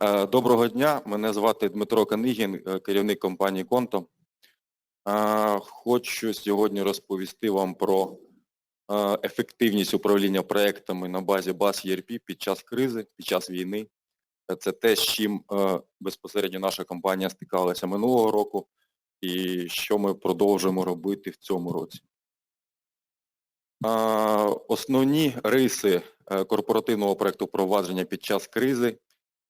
Е, Доброго дня, мене звати Дмитро Канигін, е, керівник компанії Конто. Е, Хочу сьогодні розповісти вам про ефективність управління проектами на базі баз ERP під час кризи, під час війни. Це те, з чим безпосередньо наша компанія стикалася минулого року і що ми продовжуємо робити в цьому році. Основні риси корпоративного проекту впровадження під час кризи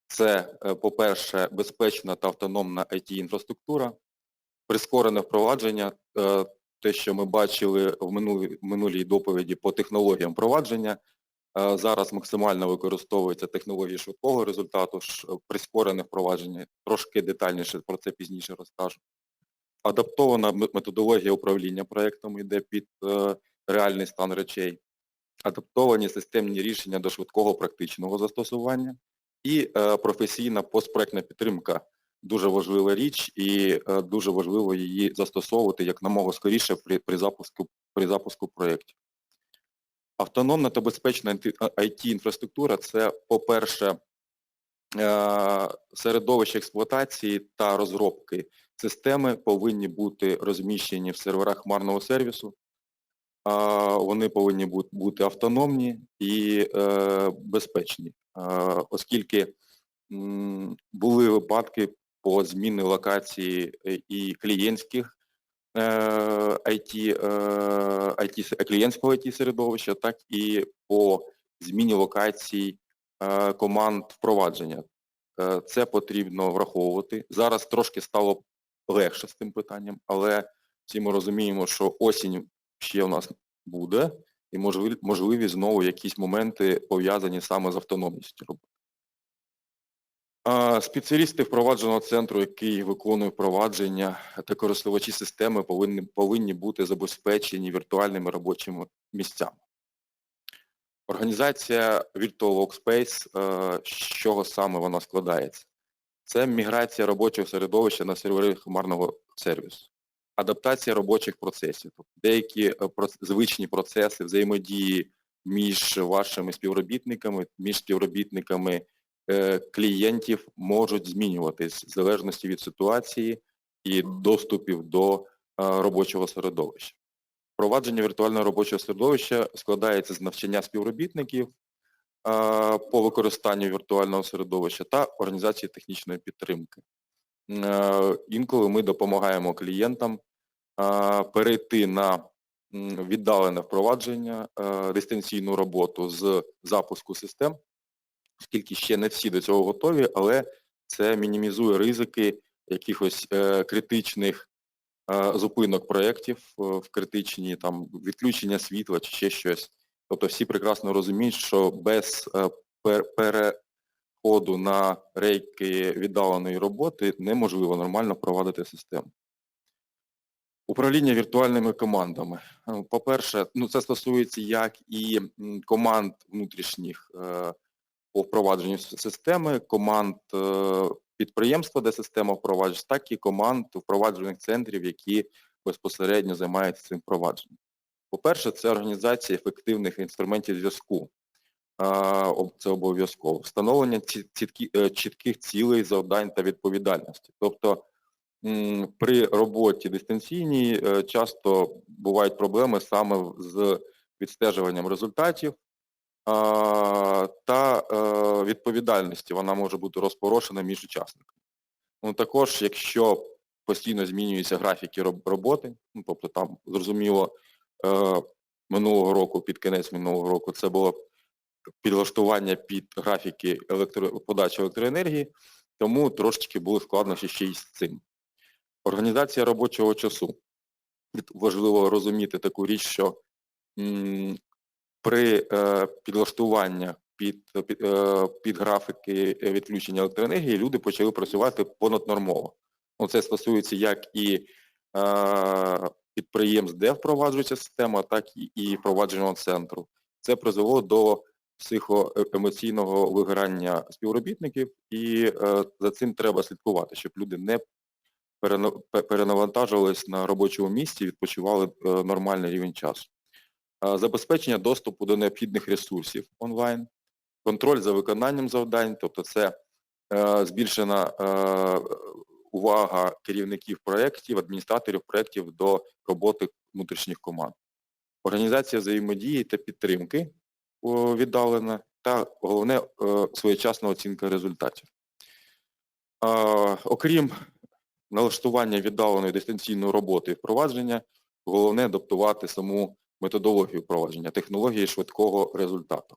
це, е, по-перше, безпечна та автономна IT-інфраструктура, прискорене впровадження, е, те, що ми бачили в минулій, доповіді по технологіям впровадження. Е, Зараз максимально використовується технології швидкого результату, прискорене впровадження, трошки детальніше про це пізніше розкажу. Адаптована методологія управління проєктом йде під реальний стан речей. Адаптовані системні рішення до швидкого практичного застосування і е, професійна постпроектна підтримка дуже важлива річ і е, дуже важливо її застосовувати як намога скоріше при, при запуску при запуску проєктів. Автономна та безпечна IT-інфраструктура це, по-перше, е, середовище експлуатації та розробки системи повинні бути розміщені в серверах хмарного сервісу. Вони повинні бути автономні і е, безпечні, Е, оскільки були випадки по зміни локації е, і клієнтських е, IT, е, IT, клієнтського IT середовища, так і по зміні локацій е, команд впровадження. Е, Це потрібно враховувати. Зараз трошки стало легше з тим питанням, але всі ми розуміємо, що осінь ще у нас буде, і можливі, можливі знову якісь моменти пов'язані саме з автономністю. Спеціалісти впровадженого центру, який виконує впровадження та користувачі системи повинні, повинні бути забезпечені віртуальними робочими місцями. Організація Virtual Workspace, е, з чого саме вона складається? Це міграція робочого середовища на сервери хмарного сервісу адаптація робочих процесів, тобто деякі е, звичні процеси взаємодії між вашими співробітниками, між співробітниками е, клієнтів можуть змінюватись в залежності від ситуації і доступів до е, робочого середовища. Впровадження віртуального робочого середовища складається з навчання співробітників по використанню віртуального середовища та організації технічної підтримки. Інколи ми допомагаємо клієнтам перейти на віддалене впровадження, е, дистанційну роботу з запуску систем, оскільки ще не всі до цього готові, але це мінімізує ризики якихось е, критичних е, зупинок проєктів в критичні там відключення світла чи ще щось. Тобто всі прекрасно розуміють, що без переходу на рейки віддаленої роботи неможливо нормально провадити систему. Управління віртуальними командами. Е, По-перше, ну це стосується як і команд внутрішніх е, по впровадженню системи, команд е, підприємства, де система впроваджується, так і команд впроваджувальних центрів, які безпосередньо займаються цим впровадженням. По-перше, це організація ефективних інструментів зв'язку. Це обов'язково. Встановлення чітких цілей, завдань та відповідальності. Тобто при роботі дистанційній е, часто бувають проблеми саме з відстежуванням результатів та е, відповідальності. Вона може бути розпорошена між учасниками. Ну, також, якщо постійно змінюються графіки роботи, ну, тобто там, зрозуміло, е, минулого року, під кінець минулого року, це було підлаштування під графіки електро... подачі електроенергії, тому трошечки були складнощі ще й з цим. Організація робочого часу. Важливо розуміти таку річ, що при е, підлаштуванні під, під, е, під графіки відключення електроенергії люди почали працювати понаднормово. Ну, це стосується як і е, підприємств, де впроваджується система, так і, впровадженого центру. Це призвело до психоемоційного вигорання співробітників, і е, за цим треба слідкувати, щоб люди не перенавантажувались на робочому місці, відпочивали е, нормальний рівень часу. Забезпечення доступу до необхідних ресурсів онлайн, контроль за виконанням завдань, тобто це е, збільшена е, увага керівників проєктів, адміністраторів проєктів до роботи внутрішніх команд. Організація взаємодії та підтримки віддалена та головне своєчасна оцінка результатів. Окрім налаштування віддаленої дистанційної роботи і впровадження, головне адаптувати саму методологію впровадження, технології швидкого результату.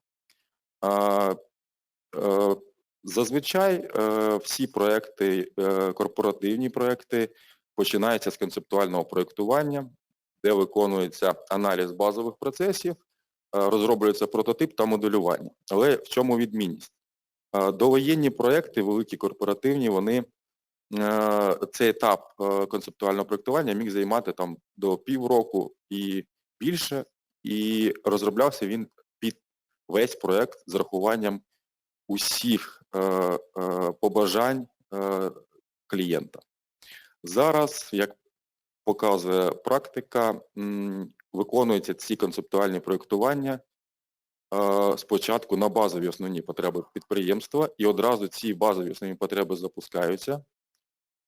Е, Зазвичай е, всі проекти, е, корпоративні проекти починаються з концептуального проєктування, де виконується аналіз базових процесів, розроблюється прототип та моделювання. Але в чому відмінність? Довоєнні проекти, великі корпоративні, вони цей етап е, концептуального проєктування міг займати там до півроку і більше, і розроблявся він під весь проєкт з рахуванням усіх е, е, побажань е, клієнта. Зараз, як показує практика, виконуються ці концептуальні проєктування е, спочатку на базові основні потреби підприємства, і одразу ці базові основні потреби запускаються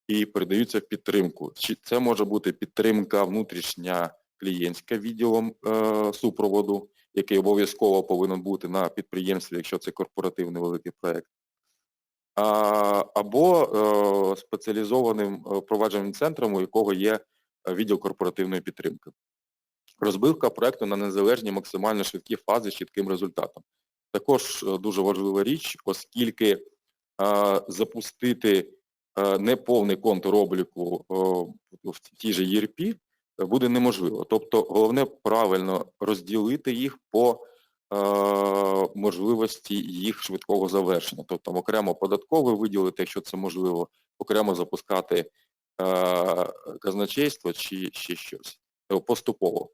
і передаються в підтримку. Чи це може бути підтримка внутрішня клієнтська відділом е, супроводу, який обов'язково повинен бути на підприємстві, якщо це корпоративний великий проєкт, або е, спеціалізованим е, впровадженим центром, у якого є е, відділ корпоративної підтримки. Розбивка проекту на незалежні максимально швидкі фази з чітким результатом. Також е, дуже важлива річ, оскільки е, запустити неповний контур обліку е, в тій же ERP буде неможливо. Тобто головне правильно розділити їх по е, можливості їх швидкого завершення. Тобто там окремо податковий виділити, якщо це можливо, окремо запускати е, казначейство чи ще щось е, поступово.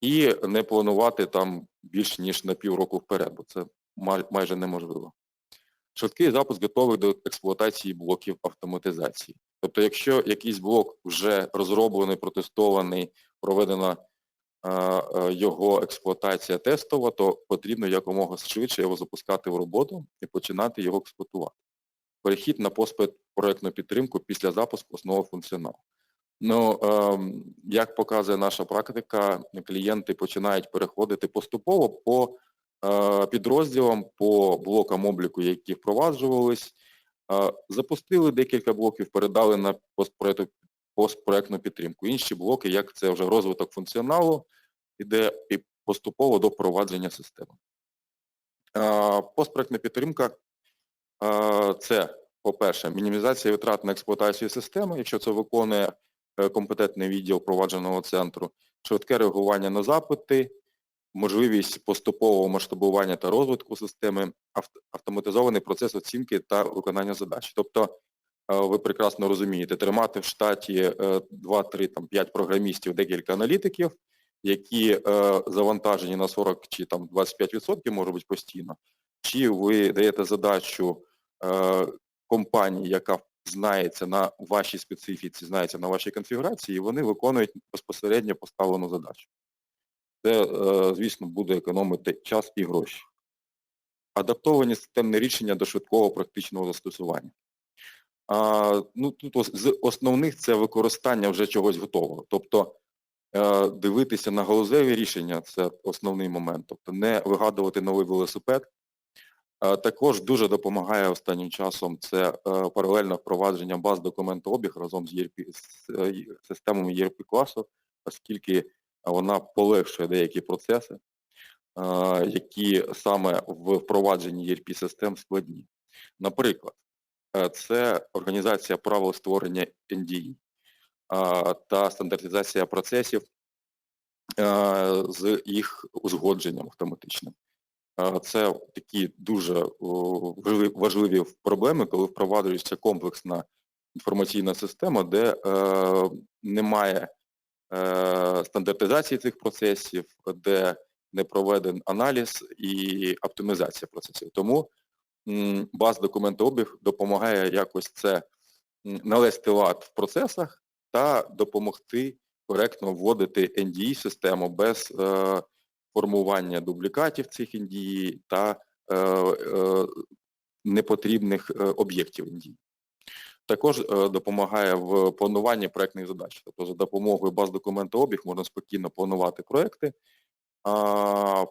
І не планувати там більш ніж на півроку вперед, бо це майже неможливо. Швидкий запуск готовий до експлуатації блоків автоматизації. Тобто, якщо якийсь блок вже розроблений, протестований, проведена його експлуатація тестова, то потрібно якомога швидше його запускати в роботу і починати його експлуатувати. Перехід на постпроектну підтримку після запуску основного функціоналу. Ну, ем, як показує наша практика, клієнти починають переходити поступово по підрозділам, по блокам обліку, які впроваджувались, е, запустили декілька блоків, передали на постпроектну підтримку. Інші блоки, як це вже розвиток функціоналу, іде і поступово до впровадження системи. Е, Постпроектна підтримка е, це, по-перше, мінімізація витрат на експлуатацію системи, якщо це виконує е, компетентний відділ впровадженого центру, швидке реагування на запити, можливість поступового масштабування та розвитку системи, автоматизований процес оцінки та виконання задач. Тобто е, ви прекрасно розумієте, тримати в штаті 2-3, там 5 програмістів, декілька аналітиків, які е, завантажені на 40 чи там 25% може бути постійно, чи ви даєте задачу е, компанії, яка знається на вашій специфіці, знається на вашій конфігурації, і вони виконують безпосередньо поставлену задачу. Це, е, звісно, буде економити час і гроші. Адаптовані системні рішення до швидкого практичного застосування. А, ну, тут з основних це використання вже чогось готового. Тобто е, дивитися на галузеві рішення це основний момент. Тобто не вигадувати новий велосипед. Також дуже допомагає останнім часом це е, паралельне впровадження баз документообіг разом з ERP, з системами ERP класу, оскільки вона полегшує деякі процеси, які саме в впровадженні ERP систем складні. Наприклад, е, це організація правил створення NDE е, та стандартизація процесів е, з їх узгодженням автоматичним. Е, Це такі дуже важливі проблеми, коли впроваджується комплексна інформаційна система, де немає стандартизації цих процесів, де не проведен аналіз і оптимізація процесів. Тому баз документообіг допомагає якось це м, навести лад в процесах та допомогти коректно вводити NDE-систему без е, формування дублікатів цих NDE та е, е, непотрібних е, об'єктів дій. Також е, допомагає в плануванні проектних задач. Тобто за допомогою баз документообіг можна спокійно планувати проекти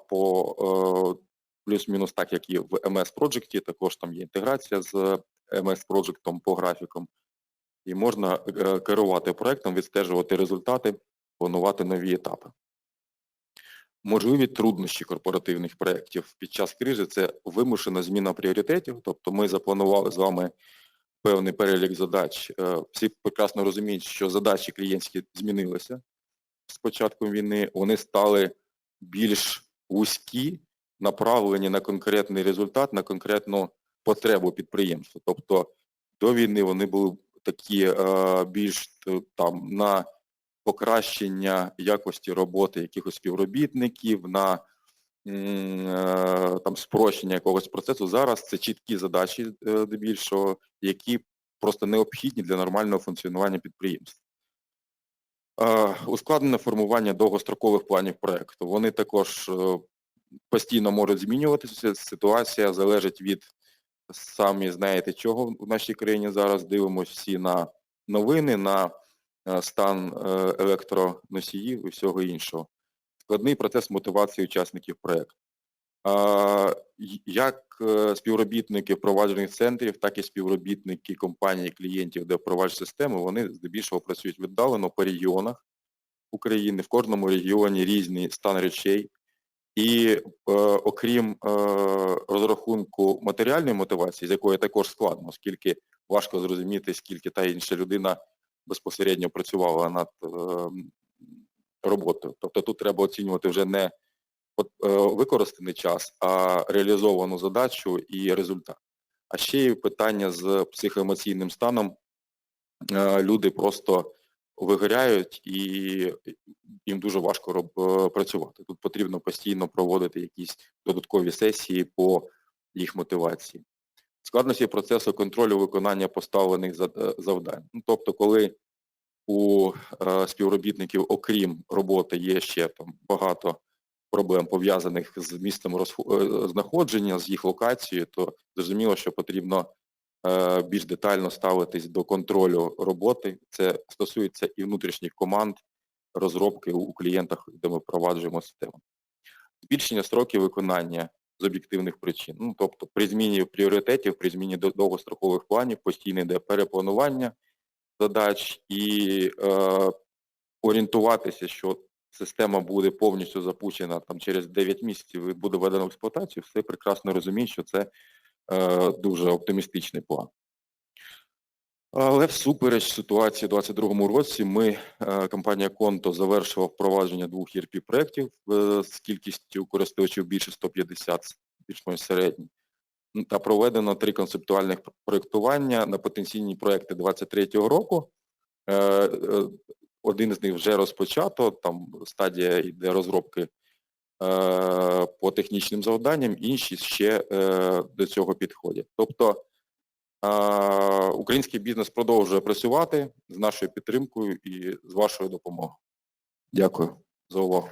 по е, плюс-мінус так, як і в MS Project, також там є інтеграція з MS Project по графікам. І можна е, керувати проектом, відстежувати результати, планувати нові етапи. Можливі труднощі корпоративних проєктів під час кризи це вимушена зміна пріоритетів. Тобто ми запланували з вами певний перелік задач. Е, Всі прекрасно розуміють, що задачі клієнтські змінилися з початком війни. Вони стали більш вузькі, направлені на конкретний результат, на конкретну потребу підприємства. Тобто до війни вони були такі е, більш там на покращення якості роботи якихось співробітників, на там спрощення якогось процесу. Зараз це чіткі задачі е, здебільшого, які просто необхідні для нормального функціонування підприємства. Е, Ускладнене формування довгострокових планів проекту. Вони також е, постійно можуть змінюватися. Ситуація залежить від самі знаєте чого в нашій країні зараз. Дивимося всі на новини, на е, стан е, електроносіїв і всього іншого. Складний процес мотивації учасників проєкту. Як е, співробітники впроваджених центрів, так і співробітники компаній, клієнтів, де впроваджують системи, вони здебільшого працюють віддалено по регіонах України. В кожному регіоні різний стан речей. І е, окрім е, розрахунку матеріальної мотивації, з якої також складно, оскільки важко зрозуміти, скільки та інша людина безпосередньо працювала над е, роботою. Тобто тут треба оцінювати вже не е, використаний час, а реалізовану задачу і результат. А ще є питання з психоемоційним станом. Е, Люди просто вигоряють і їм дуже важко е, працювати. Тут потрібно постійно проводити якісь додаткові сесії по їх мотивації. Складності процесу контролю виконання поставлених завдань. Ну, тобто, коли у е, співробітників, окрім роботи, є ще там багато проблем пов'язаних з місцем розху- е, знаходження, з їх локацією, то зрозуміло, що потрібно е, більш детально ставитись до контролю роботи. Це стосується і внутрішніх команд, розробки у клієнтах, де ми впроваджуємо систему. Збільшення строків виконання з об'єктивних причин. Ну, тобто при зміні пріоритетів, при зміні до- довгострокових планів постійно йде перепланування задач і е, орієнтуватися, що система буде повністю запущена там через 9 місяців і буде введена в експлуатацію, все прекрасно розуміють, що це е, дуже оптимістичний план. Але всупереч ситуації у 2022 році ми, е, компанія Конто, завершила впровадження двох ERP проєктів е, з кількістю користувачів більше 150, більш-менш середній. Та проведено три концептуальних проєктування на потенційні проекти 2023 року. Е, е, Один з них вже розпочато, там стадія йде розробки е, по технічним завданням, інші ще до цього підходять. Тобто Український бізнес продовжує працювати з нашою підтримкою і з вашою допомогою. Дякую за увагу.